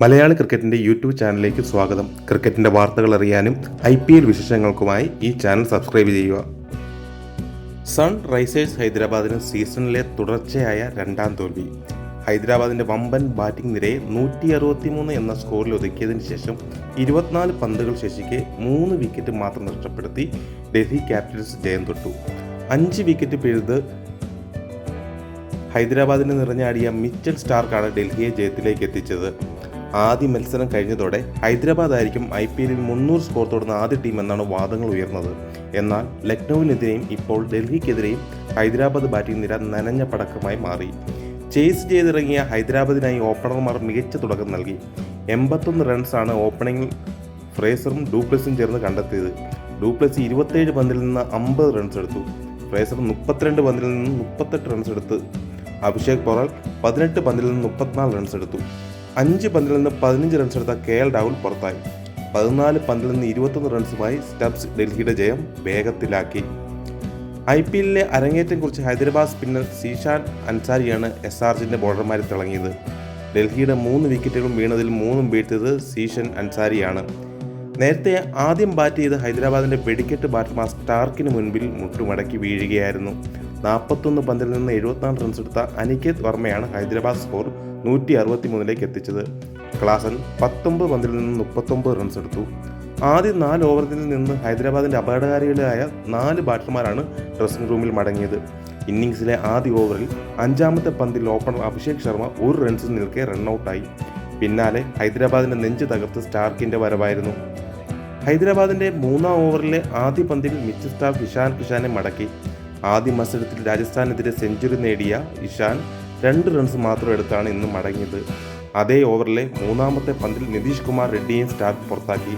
മലയാളി ക്രിക്കറ്റിന്റെ യൂട്യൂബ് ചാനലിലേക്ക് സ്വാഗതം. ക്രിക്കറ്റിന്റെ വാർത്തകൾ അറിയാനും ഐ പി എൽ വിശേഷങ്ങൾക്കുമായി ഈ ചാനൽ സബ്സ്ക്രൈബ് ചെയ്യുക. സൺ റൈസേഴ്സ് ഹൈദരാബാദിന് സീസണിലെ തുടർച്ചയായ രണ്ടാം തോൽവി. ഹൈദരാബാദിന്റെ വമ്പൻ ബാറ്റിംഗ് നിരയെ നൂറ്റി അറുപത്തിമൂന്ന് എന്ന സ്കോറിൽ ഒതുക്കിയതിന് ശേഷം ഇരുപത്തിനാല് പന്തുകൾ ശേഷിക്കെ മൂന്ന് വിക്കറ്റ് മാത്രം നഷ്ടപ്പെടുത്തി ഡൽഹി ക്യാപിറ്റൽസ് ജയം തൊട്ടു. അഞ്ച് വിക്കറ്റ് പിഴുത് ഹൈദരാബാദിന് നിറഞ്ഞാടിയ മിച്ചൽ സ്റ്റാർക്കാണ് ഡൽഹിയെ ജയത്തിലേക്ക് എത്തിച്ചത്. ആദ്യ മത്സരം കഴിഞ്ഞതോടെ ഹൈദരാബാദ് ആയിരിക്കും ഐ പി എല്ലിൽ മുന്നൂറ് സ്കോർ തൊടുന്ന ആദ്യ ടീം എന്നാണ് വാദങ്ങൾ ഉയർന്നത്. എന്നാൽ ലക്നൌവിനെതിരെയും ഇപ്പോൾ ഡൽഹിക്കെതിരെയും ഹൈദരാബാദ് ബാറ്റിംഗ് നിര നനഞ്ഞ പടക്കമായി മാറി. ചേസ് ചെയ്തിറങ്ങിയ ഹൈദരാബാദിനായി ഓപ്പണർമാർ മികച്ച തുടക്കം നൽകി. എൺപത്തൊന്ന് റൺസാണ് ഓപ്പണിംഗിൽ ഫ്രേസറും ഡൂപ്ലസും ചേർന്ന് കണ്ടെത്തിയത്. ഡൂപ്ലസ് ഇരുപത്തേഴ് പന്തിൽ നിന്ന് അമ്പത് റൺസ് എടുത്തു. ഫ്രേസർ മുപ്പത്തിരണ്ട് പന്തിൽ നിന്ന് മുപ്പത്തെട്ട് റൺസ് എടുത്ത്. അഭിഷേക് പൊറാൾ പതിനെട്ട് പന്തിൽ നിന്ന് മുപ്പത്തിനാല് റൺസ് എടുത്തു. അഞ്ച് പന്തിൽ നിന്ന് പതിനഞ്ച് റൺസ് എടുത്ത കെ എൽ രാഹുൽ പുറത്തായി. പതിനാല് പന്തിൽ നിന്ന് ഇരുപത്തൊന്ന് റൺസുമായി സ്റ്റബ്സ് ഡൽഹിയുടെ ജയം വേഗത്തിലാക്കി. ഐ പി എല്ലിലെ അരങ്ങേറ്റം കുറിച്ച് ഹൈദരാബാദ് സ്പിന്നർ സീഷാൻ അൻസാരിയാണ് എസ് ആർ ജിന്റെ ബോളർമാരെ തിളങ്ങിയത്. ഡൽഹിയുടെ മൂന്ന് വിക്കറ്റുകളും വീണതിൽ മൂന്നും വീഴ്ത്തിയത് സീഷൻ അൻസാരിയാണ്. നേരത്തെ ആദ്യം ബാറ്റ് ചെയ്ത് ഹൈദരാബാദിന്റെ വെടിക്കെട്ട് ബാറ്റ്മാർ സ്റ്റാർക്കിന് മുൻപിൽ മുട്ടുമടക്കി വീഴുകയായിരുന്നു. നാൽപ്പത്തൊന്ന് പന്തിൽ നിന്ന് എഴുപത്തിനാല് റൺസ് എടുത്ത അനികേത് വർമ്മയാണ് ഹൈദരാബാദ് സ്കോർ നൂറ്റി അറുപത്തി മൂന്നിലേക്ക് എത്തിച്ചത്. ക്ലാസൻ പത്തൊമ്പത് പന്തിൽ നിന്ന് മുപ്പത്തൊമ്പത് റൺസ് എടുത്തു. ആദ്യ നാല് ഓവറിൽ നിന്ന് ഹൈദരാബാദിന്റെ അപകടകാരികളായ നാല് ബാറ്റർമാരാണ് ഡ്രസ്സിംഗ് റൂമിൽ മടങ്ങിയത്. ഇന്നിങ്സിലെ ആദ്യ ഓവറിൽ അഞ്ചാമത്തെ പന്തിൽ ഓപ്പണർ അഭിഷേക് ശർമ്മ ഒരു റൺസിൽ നിൽക്കെ റണ്ണൌട്ടായി പിന്നാലെ ഹൈദരാബാദിന്റെ നെഞ്ച് തകർത്ത് സ്റ്റാർക്കിന്റെ വരവായിരുന്നു. ഹൈദരാബാദിന്റെ മൂന്നാം ഓവറിലെ ആദ്യ പന്തിൽ മിച്ച് സ്റ്റാർ ഇഷാൻ കിഷാനെ മടക്കി. ആദ്യ മത്സരത്തിൽ രാജസ്ഥാനെതിരെ സെഞ്ചുറി നേടിയ ഇഷാൻ രണ്ട് റൺസ് മാത്രം എടുത്താണ് ഇന്ന് മടങ്ങിയത്. അതേ ഓവറിലെ മൂന്നാമത്തെ പന്തിൽ നിതീഷ് കുമാർ റെഡ്ഡിയെ സ്റ്റാർക്ക് പുറത്താക്കി.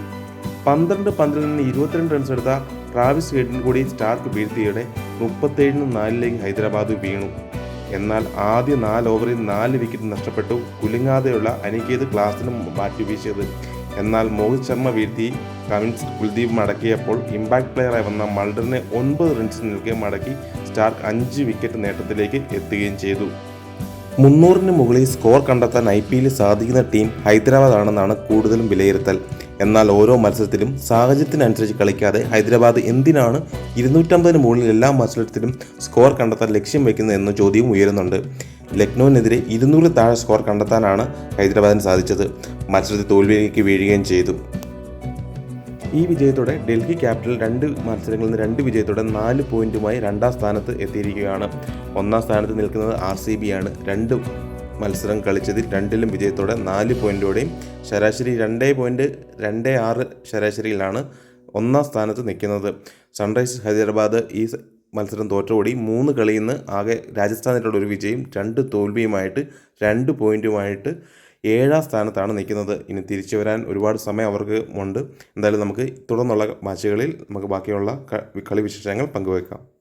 പന്ത്രണ്ട് പന്തിൽ നിന്ന് ഇരുപത്തിരണ്ട് റൺസ് എടുത്ത ട്രാവിസ് ഹെഡിൽ കൂടി സ്റ്റാർക്ക് വീഴ്ത്തിയോടെ മുപ്പത്തേഴിന് നാലിലേക്ക് ഹൈദരാബാദ് വീണു. എന്നാൽ ആദ്യ നാല് ഓവറിൽ നാല് വിക്കറ്റ് നഷ്ടപ്പെട്ടു. കുലുങ്ങാതെയുള്ള അനികേത് ക്ലാസിനും ബാറ്റ് വീശിയത്. എന്നാൽ മോഹിത് ശർമ്മ വീഴ്ത്തി കമിൻസ് കുൽദീപ് മടക്കിയപ്പോൾ ഇമ്പാക്ട് പ്ലെയറായി വന്ന മൾഡറിനെ ഒൻപത് റൺസ് നിൽക്കെ മടക്കി സ്റ്റാർക്ക് അഞ്ച് വിക്കറ്റ് നേട്ടത്തിലേക്ക് എത്തുകയും ചെയ്തു. മുന്നൂറിന് മുകളിൽ സ്കോർ കണ്ടെത്താൻ ഐ പി എല്ലിൽ സാധിക്കുന്ന ടീം ഹൈദരാബാദ് ആണെന്നാണ് കൂടുതലും വിലയിരുത്തൽ. എന്നാൽ ഓരോ മത്സരത്തിലും സാഹചര്യത്തിനനുസരിച്ച് കളിക്കാതെ ഹൈദരാബാദ് എന്തിനാണ് ഇരുന്നൂറ്റമ്പതിന് മുകളിൽ എല്ലാ മത്സരത്തിലും സ്കോർ കണ്ടെത്താൻ ലക്ഷ്യം വയ്ക്കുന്നത് എന്ന ചോദ്യവും ഉയരുന്നുണ്ട്. ലക്നൌവിനെതിരെ ഇരുന്നൂറിൽ താഴെ സ്കോർ കണ്ടെത്താനാണ് ഹൈദരാബാദിന് സാധിച്ചത്. മത്സരത്തിൽ തോൽവിയിലേക്ക് വീഴുകയും ചെയ്തു. ഈ വിജയത്തോടെ ഡൽഹി ക്യാപിറ്റൽ രണ്ട് മത്സരങ്ങളിൽ നിന്ന് രണ്ട് വിജയത്തോടെ നാല് പോയിന്റുമായി രണ്ടാം സ്ഥാനത്ത് എത്തിയിരിക്കുകയാണ്. ഒന്നാം സ്ഥാനത്ത് നിൽക്കുന്നത് ആർ സി ബി ആണ്. രണ്ട് മത്സരം കളിച്ചതിൽ രണ്ടിലും വിജയത്തോടെ നാല് പോയിന്റോടെയും ശരാശരി രണ്ടേ പോയിന്റ് രണ്ട് ആറ് ശരാശരിയിലാണ് ഒന്നാം സ്ഥാനത്ത് നിൽക്കുന്നത്. സൺറൈസ് ഹൈദരാബാദ് ഈ മത്സരം തോറ്റോടി. മൂന്ന് കളിയിൽ നിന്ന് ആകെ രാജസ്ഥാനിലുള്ള ഒരു വിജയം രണ്ട് തോൽവിയുമായിട്ട് രണ്ട് പോയിന്റുമായിട്ട് ഏഴാം സ്ഥാനത്താണ് നിൽക്കുന്നത്. ഇനി തിരിച്ചു വരാൻ ഒരുപാട് സമയം അവർക്ക് ഉണ്ട്. എന്തായാലും നമുക്ക് തുടർന്നുള്ള മാച്ചുകളിൽ നമുക്ക് ബാക്കിയുള്ള കളി വിശേഷങ്ങൾ പങ്കുവെക്കാം.